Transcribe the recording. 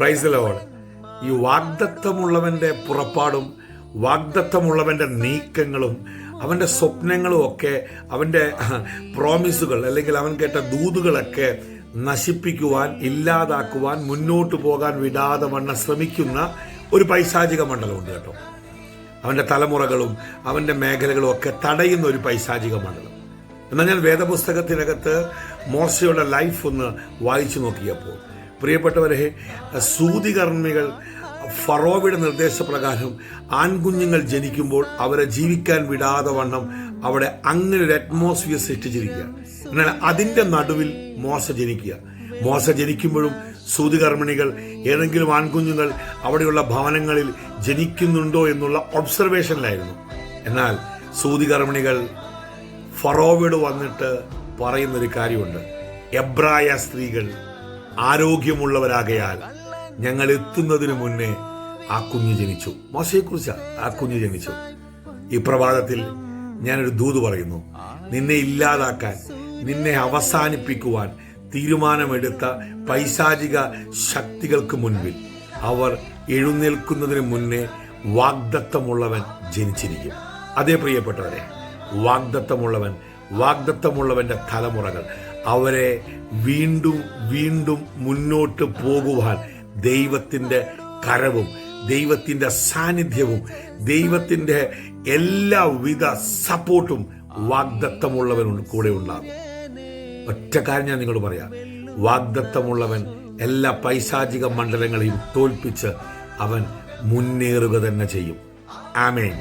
Price load ഈ വാഗ്ദത്തമുള്ളവന്റെ പുറപ്പാടും വാഗ്ദത്തമുള്ളവന്റെ നീക്കങ്ങളും അവന്റെ സ്വപ്നങ്ങളും ഒക്കെ അവന്റെ പ്രോമിസുകൾ അല്ലെങ്കിൽ അവൻ കേട്ട ദൂതുകളൊക്കെ നശിപ്പിക്കുവാൻ ഇല്ലാതാക്കുവാൻ മുന്നോട്ട് പോകാൻ വിടാതെ വണ്ണം ശ്രമിക്കുന്ന ഒരു പൈശാചിക മണ്ഡലമുണ്ട് കേട്ടോ. അവന്റെ തലമുറകളും അവന്റെ മേഖലകളും ഒക്കെ തടയുന്ന ഒരു പൈശാചിക മണ്ഡലം. എന്നാൽ ഞാൻ വേദപുസ്തകത്തിനകത്ത് മോശയുടെ ലൈഫ് ഒന്ന് വായിച്ചു നോക്കിയപ്പോൾ പ്രിയപ്പെട്ടവരെ സൂതികർമ്മികൾ ഫറോവയുടെ നിർദ്ദേശപ്രകാരം ആൺകുഞ്ഞുങ്ങൾ ജനിക്കുമ്പോൾ അവരെ ജീവിക്കാൻ വിടാതെ വണ്ണം അവിടെ അങ്ങനെ ഒരു അറ്റ്മോസ്ഫിയർ സൃഷ്ടിച്ചിരിക്കുക. എന്നാൽ അതിന്റെ നടുവിൽ മോശ ജനിക്കുക. മോശ ജനിക്കുമ്പോഴും സൂതികർമ്മിണികൾ ഏതെങ്കിലും ആൺകുഞ്ഞുങ്ങൾ അവിടെയുള്ള ഭവനങ്ങളിൽ ജനിക്കുന്നുണ്ടോ എന്നുള്ള ഒബ്സർവേഷനിലായിരുന്നു എന്നാൽ സൂതികർമ്മിണികൾ ഫറോവിഡ് വന്നിട്ട് പറയുന്നൊരു കാര്യമുണ്ട്. എബ്രായ സ്ത്രീകൾ ആരോഗ്യമുള്ളവരാകയാൽ ഞങ്ങൾ എത്തുന്നതിന് മുന്നേ ആ കുഞ്ഞ് ജനിച്ചു. മോശയെക്കുറിച്ച്? ആ കുഞ്ഞ് ജനിച്ചു. ഈ പ്രഭാതത്തിൽ ഞാനൊരു ദൂത് പറയുന്നു. നിന്നെ ഇല്ലാതാക്കാൻ നിന്നെ അവസാനിപ്പിക്കുവാൻ തീരുമാനമെടുത്ത പൈശാചിക ശക്തികൾക്ക് മുൻപിൽ അവർ എഴുന്നേൽക്കുന്നതിന് മുന്നേ വാഗ്ദത്തമുള്ളവൻ ജനിച്ചിരിക്കും. അതേ പ്രിയപ്പെട്ടവരെ വാഗ്ദത്തമുള്ളവൻ വാഗ്ദത്തമുള്ളവന്റെ തലമുറകൾ. അവരെ വീണ്ടും വീണ്ടും മുന്നോട്ട് പോകുവാൻ ദൈവത്തിന്റെ കരവും ദൈവത്തിന്റെ സാന്നിധ്യവും ദൈവത്തിന്റെ എല്ലാവിധ സപ്പോർട്ടും വാഗ്ദത്തമുള്ളവൻ കൂടെ ഉണ്ടാകും ഒറ്റ കാര്യം ഞാൻ നിങ്ങളോട് പറയാം. വാഗ്ദത്തമുള്ളവൻ എല്ലാ പൈശാചിക മണ്ഡലങ്ങളെയും തോൽപ്പിച്ച് അവൻ മുന്നേറുക തന്നെ ചെയ്യും. ആമേൻ.